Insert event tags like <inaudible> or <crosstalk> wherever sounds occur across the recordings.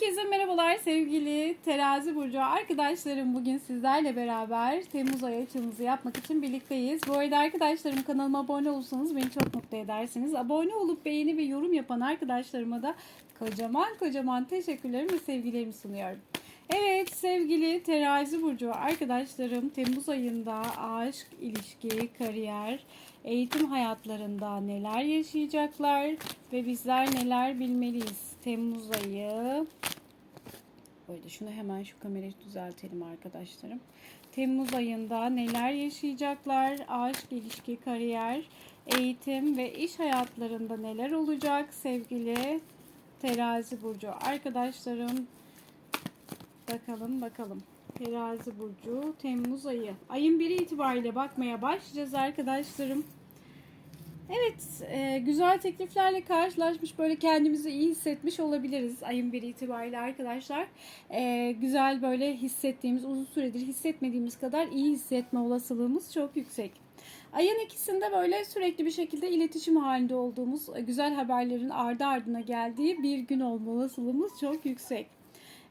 Herkese merhabalar sevgili terazi burcu arkadaşlarım. Bugün sizlerle beraber Temmuz ayı açılımızı yapmak için birlikteyiz. Bu arada arkadaşlarım kanalıma abone olursanız beni çok mutlu edersiniz. Abone olup beğeni ve yorum yapan arkadaşlarıma da kocaman kocaman teşekkürlerimi ve sevgilerimi sunuyorum. Evet sevgili terazi burcu arkadaşlarım Temmuz ayında aşk, ilişki, kariyer, eğitim hayatlarında neler yaşayacaklar ve bizler neler bilmeliyiz. Temmuz ayı Böyle şunu hemen şu kamerayı düzeltelim arkadaşlarım. Temmuz ayında neler yaşayacaklar? Aşk, ilişki, kariyer, eğitim ve iş hayatlarında neler olacak sevgili terazi burcu arkadaşlarım? Bakalım bakalım. Terazi burcu Temmuz ayı. Ayın biri itibariyle bakmaya başlayacağız arkadaşlarım. Evet, e, güzel tekliflerle karşılaşmış, böyle kendimizi iyi hissetmiş olabiliriz ayın bir itibariyle arkadaşlar. E, güzel böyle hissettiğimiz, uzun süredir hissetmediğimiz kadar iyi hissetme olasılığımız çok yüksek. Ayın ikisinde böyle sürekli bir şekilde iletişim halinde olduğumuz, e, güzel haberlerin ardı ardına geldiği bir gün olma olasılığımız çok yüksek.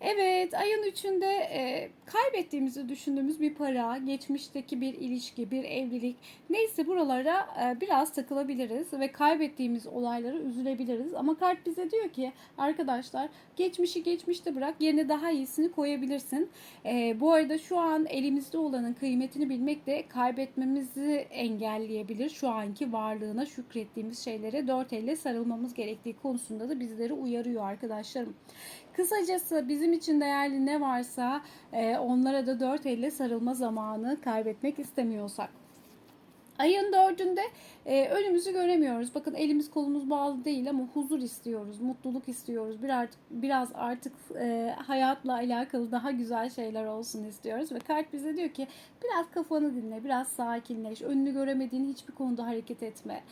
Evet, ayın üçünde e, kaybettiğimizi düşündüğümüz bir para, geçmişteki bir ilişki, bir evlilik, neyse buralara e, biraz takılabiliriz ve kaybettiğimiz olaylara üzülebiliriz. Ama kart bize diyor ki arkadaşlar geçmişi geçmişte bırak, yerine daha iyisini koyabilirsin. E, bu arada şu an elimizde olanın kıymetini bilmek de kaybetmemizi engelleyebilir. Şu anki varlığına şükrettiğimiz şeylere dört elle sarılmamız gerektiği konusunda da bizleri uyarıyor arkadaşlarım. Kısacası bizim için değerli ne varsa e, onlara da dört elle sarılma zamanı kaybetmek istemiyorsak. Ayın dördünde e, önümüzü göremiyoruz. Bakın elimiz kolumuz bağlı değil ama huzur istiyoruz, mutluluk istiyoruz. Bir artık, biraz artık e, hayatla alakalı daha güzel şeyler olsun istiyoruz. Ve kart bize diyor ki biraz kafanı dinle, biraz sakinleş, önünü göremediğin hiçbir konuda hareket etme.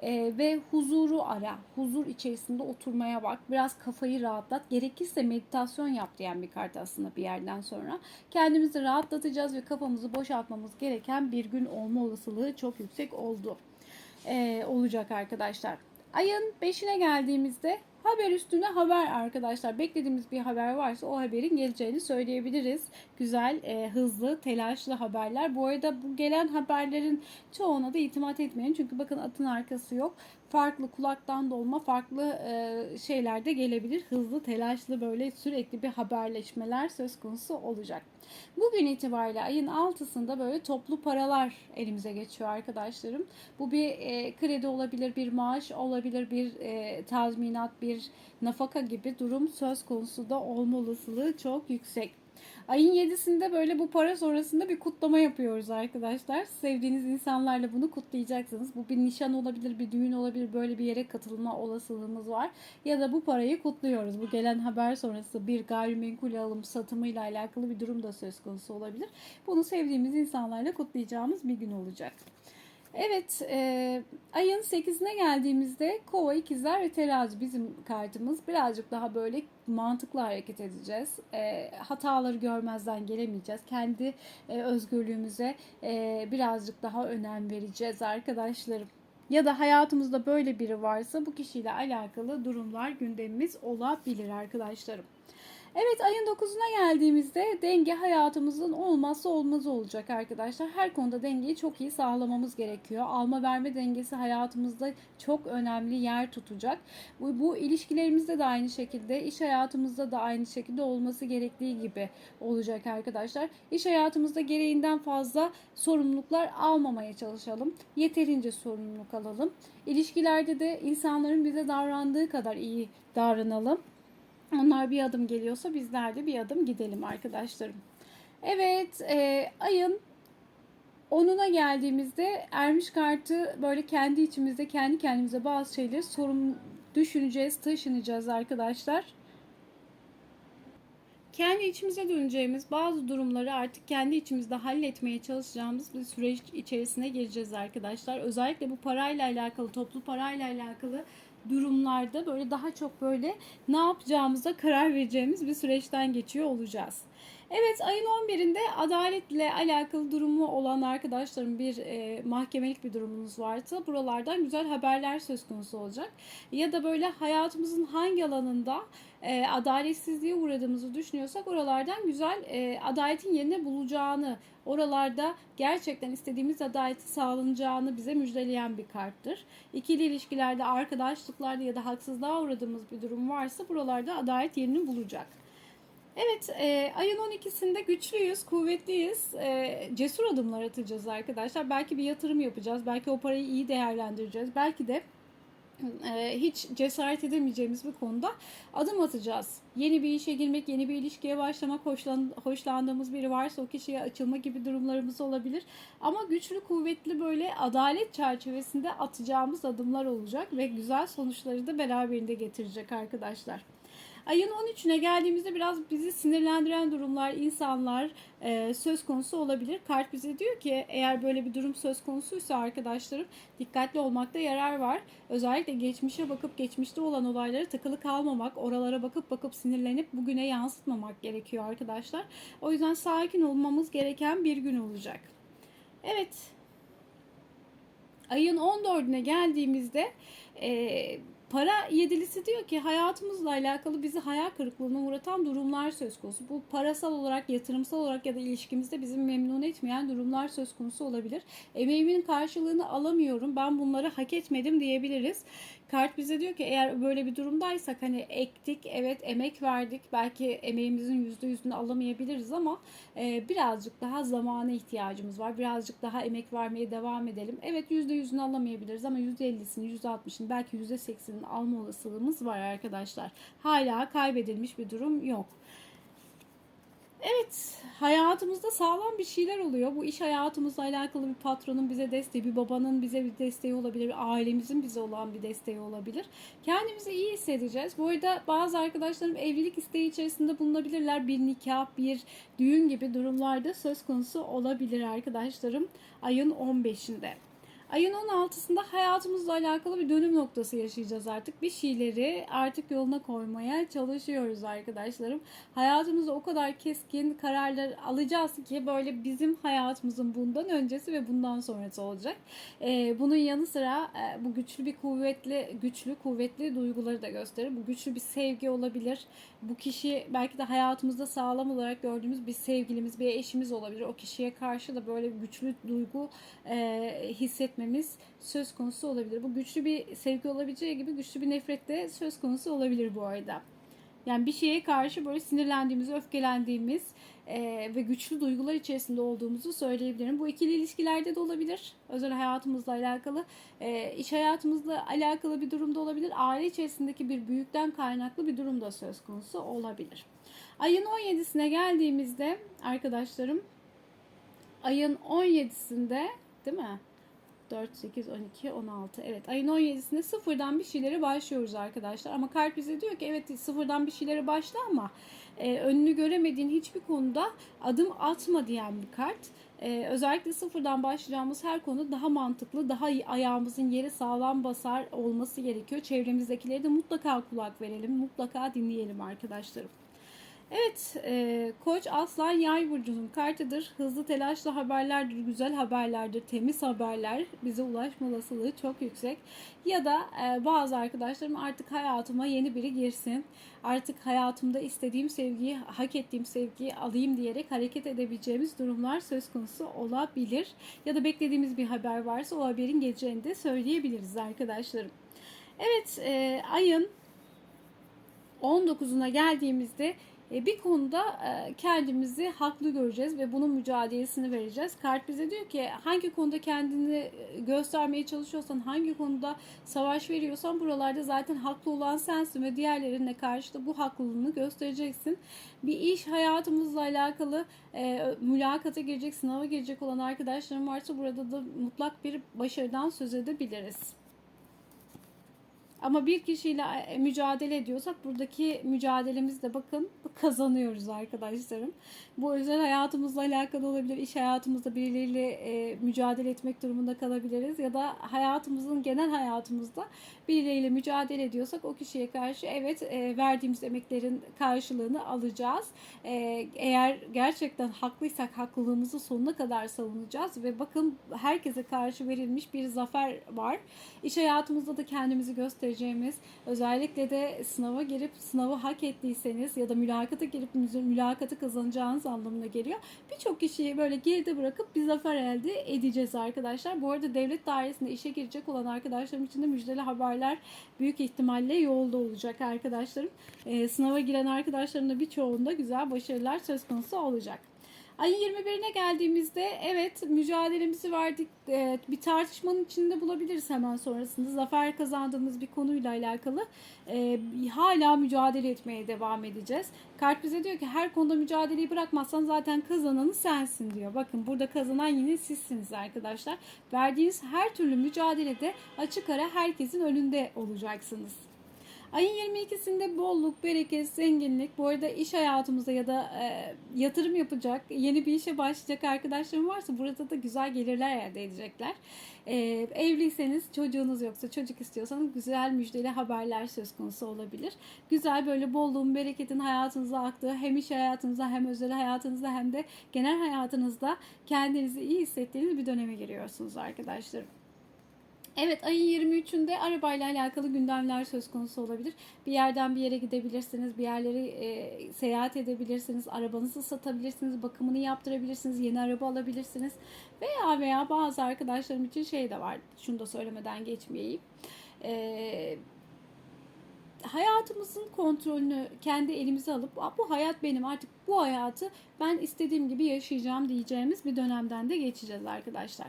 E, ve huzuru ara, huzur içerisinde oturmaya bak, biraz kafayı rahatlat. Gerekirse meditasyon yap diyen bir kart aslında bir yerden sonra. Kendimizi rahatlatacağız ve kafamızı boşaltmamız gereken bir gün olma olasılığı çok yüksek oldu. E, olacak arkadaşlar. Ayın 5'ine geldiğimizde haber üstüne haber arkadaşlar. Beklediğimiz bir haber varsa o haberin geleceğini söyleyebiliriz. Güzel, e, hızlı, telaşlı haberler. Bu arada bu gelen haberlerin çoğuna da itimat etmeyin. Çünkü bakın atın arkası yok. Farklı kulaktan dolma, farklı e, şeyler de gelebilir. Hızlı, telaşlı böyle sürekli bir haberleşmeler söz konusu olacak. Bugün itibariyle ayın 6'sında böyle toplu paralar elimize geçiyor arkadaşlarım. Bu bir e, kredi olabilir, bir maaş olabilir, bir e, tazminat, bir nafaka gibi durum söz konusu da olma olasılığı çok yüksek. Ayın 7'sinde böyle bu para sonrasında bir kutlama yapıyoruz arkadaşlar. Sevdiğiniz insanlarla bunu kutlayacaksınız. Bu bir nişan olabilir, bir düğün olabilir. Böyle bir yere katılma olasılığımız var. Ya da bu parayı kutluyoruz. Bu gelen haber sonrası bir gayrimenkul alım satımıyla alakalı bir durum da söz konusu olabilir. Bunu sevdiğimiz insanlarla kutlayacağımız bir gün olacak. Evet, e, ayın 8'ine geldiğimizde kova, ikizler ve terazi bizim kartımız. Birazcık daha böyle mantıklı hareket edeceğiz. E, hataları görmezden gelemeyeceğiz. Kendi e, özgürlüğümüze e, birazcık daha önem vereceğiz arkadaşlarım. Ya da hayatımızda böyle biri varsa bu kişiyle alakalı durumlar gündemimiz olabilir arkadaşlarım. Evet ayın 9'una geldiğimizde denge hayatımızın olmazsa olmazı olacak arkadaşlar. Her konuda dengeyi çok iyi sağlamamız gerekiyor. Alma verme dengesi hayatımızda çok önemli yer tutacak. Bu, bu ilişkilerimizde de aynı şekilde, iş hayatımızda da aynı şekilde olması gerektiği gibi olacak arkadaşlar. İş hayatımızda gereğinden fazla sorumluluklar almamaya çalışalım. Yeterince sorumluluk alalım. İlişkilerde de insanların bize davrandığı kadar iyi davranalım. Onlar bir adım geliyorsa bizler de bir adım gidelim arkadaşlarım. Evet e, ayın onuna geldiğimizde ermiş kartı böyle kendi içimizde kendi kendimize bazı şeyleri sorun düşüneceğiz, taşınacağız arkadaşlar. Kendi içimize döneceğimiz bazı durumları artık kendi içimizde halletmeye çalışacağımız bir süreç içerisine gireceğiz arkadaşlar. Özellikle bu parayla alakalı, toplu parayla alakalı durumlarda böyle daha çok böyle ne yapacağımıza karar vereceğimiz bir süreçten geçiyor olacağız. Evet ayın 11'inde adaletle alakalı durumu olan arkadaşlarım bir e, mahkemelik bir durumunuz varsa buralardan güzel haberler söz konusu olacak. Ya da böyle hayatımızın hangi alanında e, adaletsizliğe uğradığımızı düşünüyorsak oralardan güzel e, adaletin yerine bulacağını, oralarda gerçekten istediğimiz adaleti sağlanacağını bize müjdeleyen bir karttır. İkili ilişkilerde, arkadaşlıklarda ya da haksızlığa uğradığımız bir durum varsa buralarda adalet yerini bulacak. Evet, e, ayın 12'sinde güçlüyüz, kuvvetliyiz, e, cesur adımlar atacağız arkadaşlar. Belki bir yatırım yapacağız, belki o parayı iyi değerlendireceğiz, belki de e, hiç cesaret edemeyeceğimiz bir konuda adım atacağız. Yeni bir işe girmek, yeni bir ilişkiye başlamak, hoşlan, hoşlandığımız biri varsa o kişiye açılma gibi durumlarımız olabilir. Ama güçlü, kuvvetli böyle adalet çerçevesinde atacağımız adımlar olacak ve güzel sonuçları da beraberinde getirecek arkadaşlar. Ayın 13'üne geldiğimizde biraz bizi sinirlendiren durumlar, insanlar e, söz konusu olabilir. Kart bize diyor ki eğer böyle bir durum söz konusuysa arkadaşlarım dikkatli olmakta yarar var. Özellikle geçmişe bakıp geçmişte olan olaylara takılı kalmamak, oralara bakıp bakıp sinirlenip bugüne yansıtmamak gerekiyor arkadaşlar. O yüzden sakin olmamız gereken bir gün olacak. Evet. Ayın 14'üne geldiğimizde eee para yedilisi diyor ki hayatımızla alakalı bizi hayal kırıklığına uğratan durumlar söz konusu. Bu parasal olarak, yatırımsal olarak ya da ilişkimizde bizi memnun etmeyen durumlar söz konusu olabilir. Emeğimin karşılığını alamıyorum, ben bunları hak etmedim diyebiliriz. Kart bize diyor ki eğer böyle bir durumdaysak hani ektik, evet emek verdik, belki emeğimizin yüzde yüzünü alamayabiliriz ama e, birazcık daha zamana ihtiyacımız var. Birazcık daha emek vermeye devam edelim. Evet yüzde yüzünü alamayabiliriz ama yüzde ellisini, yüzde altmışını, belki yüzde seksenini alma olasılığımız var arkadaşlar. Hala kaybedilmiş bir durum yok. Evet, hayatımızda sağlam bir şeyler oluyor. Bu iş hayatımızla alakalı bir patronun bize desteği, bir babanın bize bir desteği olabilir, bir ailemizin bize olan bir desteği olabilir. Kendimizi iyi hissedeceğiz. Bu arada bazı arkadaşlarım evlilik isteği içerisinde bulunabilirler. Bir nikah, bir düğün gibi durumlarda söz konusu olabilir arkadaşlarım ayın 15'inde. Ayın 16'sında hayatımızla alakalı bir dönüm noktası yaşayacağız artık. Bir şeyleri artık yoluna koymaya çalışıyoruz arkadaşlarım. Hayatımızda o kadar keskin kararlar alacağız ki böyle bizim hayatımızın bundan öncesi ve bundan sonrası olacak. Ee, bunun yanı sıra e, bu güçlü bir kuvvetli, güçlü kuvvetli duyguları da gösterir. Bu güçlü bir sevgi olabilir. Bu kişi belki de hayatımızda sağlam olarak gördüğümüz bir sevgilimiz, bir eşimiz olabilir. O kişiye karşı da böyle güçlü duygu e, hissetmemiz söz konusu olabilir. Bu güçlü bir sevgi olabileceği gibi güçlü bir nefret de söz konusu olabilir bu arada. Yani bir şeye karşı böyle sinirlendiğimiz, öfkelendiğimiz e, ve güçlü duygular içerisinde olduğumuzu söyleyebilirim. Bu ikili ilişkilerde de olabilir. Özel hayatımızla alakalı, e, iş hayatımızla alakalı bir durumda olabilir. Aile içerisindeki bir büyükten kaynaklı bir durum da söz konusu olabilir. Ayın 17'sine geldiğimizde arkadaşlarım ayın 17'sinde değil mi? 4, 8, 12, 16. Evet ayın 17'sinde sıfırdan bir şeylere başlıyoruz arkadaşlar. Ama kart bize diyor ki evet sıfırdan bir şeylere başla ama e, önünü göremediğin hiçbir konuda adım atma diyen bir kart. E, özellikle sıfırdan başlayacağımız her konuda daha mantıklı, daha iyi, ayağımızın yeri sağlam basar olması gerekiyor. Çevremizdekileri de mutlaka kulak verelim, mutlaka dinleyelim arkadaşlarım. Evet, e, Koç Aslan Yay burcunun kartıdır. Hızlı telaşlı haberlerdir, güzel haberlerdir, temiz haberler bize ulaşma olasılığı çok yüksek. Ya da e, bazı arkadaşlarım artık hayatıma yeni biri girsin. Artık hayatımda istediğim sevgiyi, hak ettiğim sevgiyi alayım diyerek hareket edebileceğimiz durumlar söz konusu olabilir. Ya da beklediğimiz bir haber varsa o haberin geleceğini de söyleyebiliriz arkadaşlarım. Evet, e, ayın 19'una geldiğimizde bir konuda e, kendimizi haklı göreceğiz ve bunun mücadelesini vereceğiz. Kart bize diyor ki hangi konuda kendini e, göstermeye çalışıyorsan, hangi konuda savaş veriyorsan buralarda zaten haklı olan sensin ve diğerlerine karşı da bu haklılığını göstereceksin. Bir iş hayatımızla alakalı e, mülakata girecek, sınava girecek olan arkadaşlarım varsa burada da mutlak bir başarıdan söz edebiliriz. Ama bir kişiyle e, mücadele ediyorsak buradaki mücadelemizde bakın kazanıyoruz arkadaşlarım. Bu özel hayatımızla alakalı olabilir. iş hayatımızda birileriyle e, mücadele etmek durumunda kalabiliriz. Ya da hayatımızın genel hayatımızda birileriyle mücadele ediyorsak o kişiye karşı evet e, verdiğimiz emeklerin karşılığını alacağız. E, eğer gerçekten haklıysak haklılığımızı sonuna kadar savunacağız ve bakın herkese karşı verilmiş bir zafer var. İş hayatımızda da kendimizi göstereceğimiz özellikle de sınava girip sınavı hak ettiyseniz ya da mülakata girip mülakatı kazanacağınız anlamına geliyor. Birçok kişiyi böyle geride bırakıp bir zafer elde edeceğiz arkadaşlar. Bu arada devlet dairesinde işe girecek olan arkadaşlarım için de müjdeli haberler büyük ihtimalle yolda olacak arkadaşlarım. Ee, sınava giren arkadaşlarımın da birçoğunda güzel başarılar söz konusu olacak. Ayın 21'ine geldiğimizde evet mücadelemizi verdik. Ee, bir tartışmanın içinde bulabiliriz hemen sonrasında. Zafer kazandığımız bir konuyla alakalı e, hala mücadele etmeye devam edeceğiz. Kart bize diyor ki her konuda mücadeleyi bırakmazsan zaten kazananı sensin diyor. Bakın burada kazanan yine sizsiniz arkadaşlar. Verdiğiniz her türlü mücadelede açık ara herkesin önünde olacaksınız. Ayın 22'sinde bolluk, bereket, zenginlik. Bu arada iş hayatımızda ya da e, yatırım yapacak, yeni bir işe başlayacak arkadaşlarım varsa burada da güzel gelirler elde edecekler. E, evliyseniz, çocuğunuz yoksa, çocuk istiyorsanız güzel müjdeli haberler söz konusu olabilir. Güzel böyle bolluğun, bereketin hayatınıza aktığı hem iş hayatınızda hem özel hayatınızda hem de genel hayatınızda kendinizi iyi hissettiğiniz bir döneme giriyorsunuz arkadaşlarım. Evet ayın 23'ünde arabayla alakalı gündemler söz konusu olabilir. Bir yerden bir yere gidebilirsiniz, bir yerleri e, seyahat edebilirsiniz, arabanızı satabilirsiniz, bakımını yaptırabilirsiniz, yeni araba alabilirsiniz. Veya veya bazı arkadaşlarım için şey de var, şunu da söylemeden geçmeyeyim. Eee hayatımızın kontrolünü kendi elimize alıp bu hayat benim artık bu hayatı ben istediğim gibi yaşayacağım diyeceğimiz bir dönemden de geçeceğiz arkadaşlar.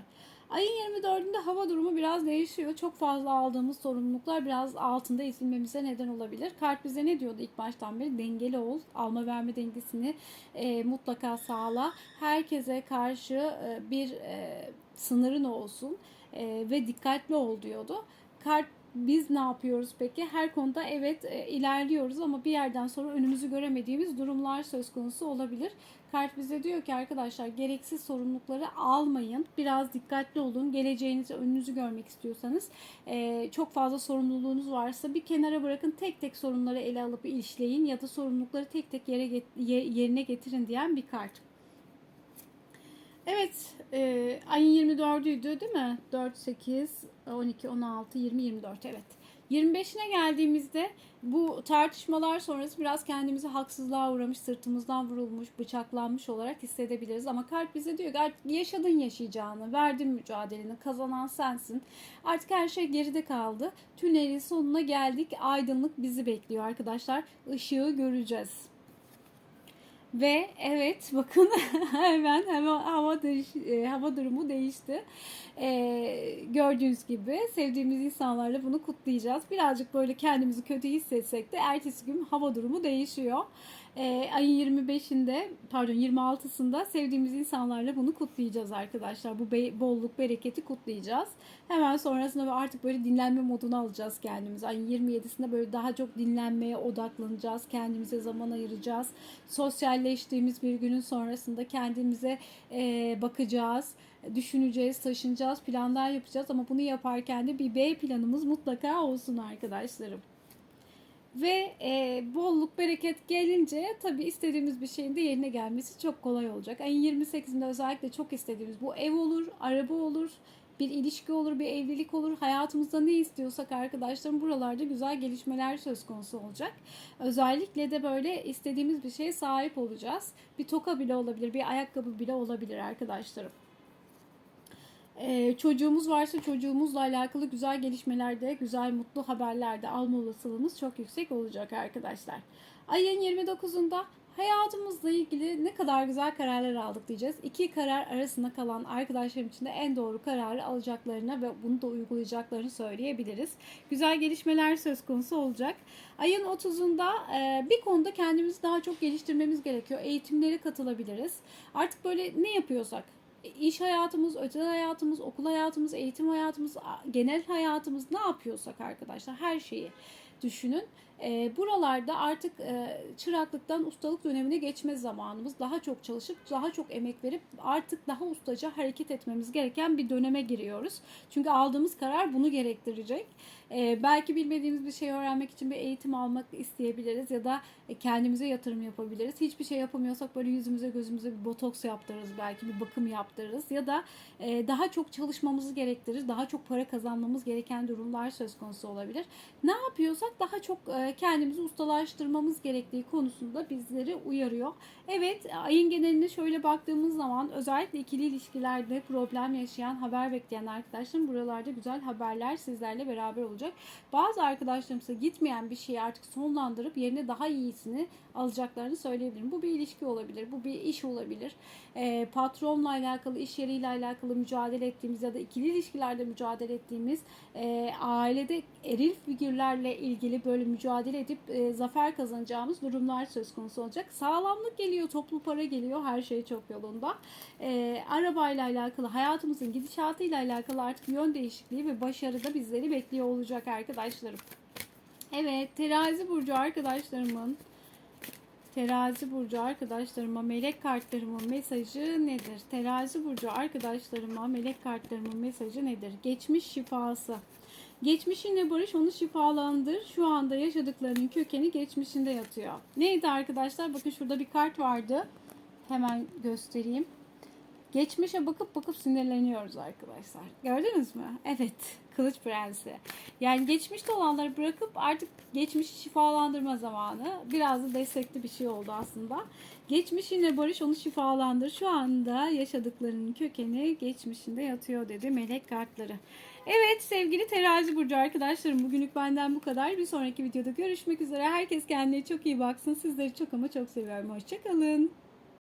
Ayın 24'ünde hava durumu biraz değişiyor. Çok fazla aldığımız sorumluluklar biraz altında ezilmemize neden olabilir. Kart bize ne diyordu ilk baştan beri? Dengeli ol, alma verme dengesini e, mutlaka sağla. Herkese karşı e, bir e, sınırın olsun e, ve dikkatli ol diyordu. Kart biz ne yapıyoruz peki? Her konuda evet e, ilerliyoruz ama bir yerden sonra önümüzü göremediğimiz durumlar söz konusu olabilir. Kart bize diyor ki arkadaşlar gereksiz sorumlulukları almayın. Biraz dikkatli olun. Geleceğinizi, önünüzü görmek istiyorsanız e, çok fazla sorumluluğunuz varsa bir kenara bırakın. Tek tek sorunları ele alıp işleyin ya da sorumlulukları tek tek yere get yerine getirin diyen bir kart. Evet, e, ayın 24'üydü değil mi? 4, 8, 12, 16, 20, 24 evet. 25'ine geldiğimizde bu tartışmalar sonrası biraz kendimizi haksızlığa uğramış, sırtımızdan vurulmuş, bıçaklanmış olarak hissedebiliriz. Ama kalp bize diyor ki artık yaşadın yaşayacağını, verdin mücadeleni, kazanan sensin. Artık her şey geride kaldı. Tünelin sonuna geldik, aydınlık bizi bekliyor arkadaşlar. Işığı göreceğiz. Ve evet bakın <laughs> hemen hemen hava değiş, e, hava durumu değişti. E, gördüğünüz gibi sevdiğimiz insanlarla bunu kutlayacağız. Birazcık böyle kendimizi kötü hissetsek de ertesi gün hava durumu değişiyor e, ayın 25'inde pardon 26'sında sevdiğimiz insanlarla bunu kutlayacağız arkadaşlar. Bu be- bolluk bereketi kutlayacağız. Hemen sonrasında artık böyle dinlenme moduna alacağız kendimizi. Ayın 27'sinde böyle daha çok dinlenmeye odaklanacağız. Kendimize zaman ayıracağız. Sosyalleştiğimiz bir günün sonrasında kendimize e, bakacağız düşüneceğiz, taşınacağız, planlar yapacağız ama bunu yaparken de bir B planımız mutlaka olsun arkadaşlarım. Ve e, bolluk bereket gelince tabii istediğimiz bir şeyin de yerine gelmesi çok kolay olacak. Ayın 28'inde özellikle çok istediğimiz bu ev olur, araba olur, bir ilişki olur, bir evlilik olur. Hayatımızda ne istiyorsak arkadaşlarım buralarda güzel gelişmeler söz konusu olacak. Özellikle de böyle istediğimiz bir şeye sahip olacağız. Bir toka bile olabilir, bir ayakkabı bile olabilir arkadaşlarım. Ee, çocuğumuz varsa çocuğumuzla alakalı güzel gelişmelerde, güzel mutlu haberlerde alma olasılığımız çok yüksek olacak arkadaşlar. Ayın 29'unda hayatımızla ilgili ne kadar güzel kararlar aldık diyeceğiz. İki karar arasında kalan arkadaşlarım için de en doğru kararı alacaklarını ve bunu da uygulayacaklarını söyleyebiliriz. Güzel gelişmeler söz konusu olacak. Ayın 30'unda e, bir konuda kendimizi daha çok geliştirmemiz gerekiyor. Eğitimlere katılabiliriz. Artık böyle ne yapıyorsak iş hayatımız, özel hayatımız, okul hayatımız, eğitim hayatımız, genel hayatımız ne yapıyorsak arkadaşlar her şeyi düşünün. E, buralarda artık e, çıraklıktan ustalık dönemine geçme zamanımız. Daha çok çalışıp daha çok emek verip artık daha ustaca hareket etmemiz gereken bir döneme giriyoruz. Çünkü aldığımız karar bunu gerektirecek. E, belki bilmediğimiz bir şey öğrenmek için bir eğitim almak isteyebiliriz ya da e, kendimize yatırım yapabiliriz. Hiçbir şey yapamıyorsak böyle yüzümüze gözümüze bir botoks yaptırırız belki bir bakım yaptırırız ya da e, daha çok çalışmamızı gerektirir, daha çok para kazanmamız gereken durumlar söz konusu olabilir. Ne yapıyorsak daha çok e, kendimizi ustalaştırmamız gerektiği konusunda bizleri uyarıyor. Evet ayın geneline şöyle baktığımız zaman özellikle ikili ilişkilerde problem yaşayan, haber bekleyen arkadaşlarım buralarda güzel haberler sizlerle beraber olacak. Bazı arkadaşlarımsa gitmeyen bir şeyi artık sonlandırıp yerine daha iyisini alacaklarını söyleyebilirim. Bu bir ilişki olabilir, bu bir iş olabilir. E, patronla alakalı, iş yeriyle alakalı mücadele ettiğimiz ya da ikili ilişkilerde mücadele ettiğimiz e, ailede eril figürlerle ilgili böyle mücadele edip e, zafer kazanacağımız durumlar söz konusu olacak. Sağlamlık geliyor, toplu para geliyor, her şey çok yolunda. E, arabayla alakalı, hayatımızın gidişatıyla alakalı artık yön değişikliği ve başarı da bizleri bekliyor olacak arkadaşlarım. Evet, terazi burcu arkadaşlarımın Terazi burcu arkadaşlarıma melek kartlarımın mesajı nedir? Terazi burcu arkadaşlarıma melek kartlarımın mesajı nedir? Geçmiş şifası. Geçmişinle barış onu şifalandır. Şu anda yaşadıklarının kökeni geçmişinde yatıyor. Neydi arkadaşlar? Bakın şurada bir kart vardı. Hemen göstereyim. Geçmişe bakıp bakıp sinirleniyoruz arkadaşlar. Gördünüz mü? Evet. Kılıç Prensi. Yani geçmişte olanları bırakıp artık geçmişi şifalandırma zamanı. Biraz da destekli bir şey oldu aslında. Geçmişinle barış onu şifalandır. Şu anda yaşadıklarının kökeni geçmişinde yatıyor dedi melek kartları. Evet sevgili terazi burcu arkadaşlarım bugünlük benden bu kadar. Bir sonraki videoda görüşmek üzere. Herkes kendine çok iyi baksın. Sizleri çok ama çok seviyorum. Hoşçakalın.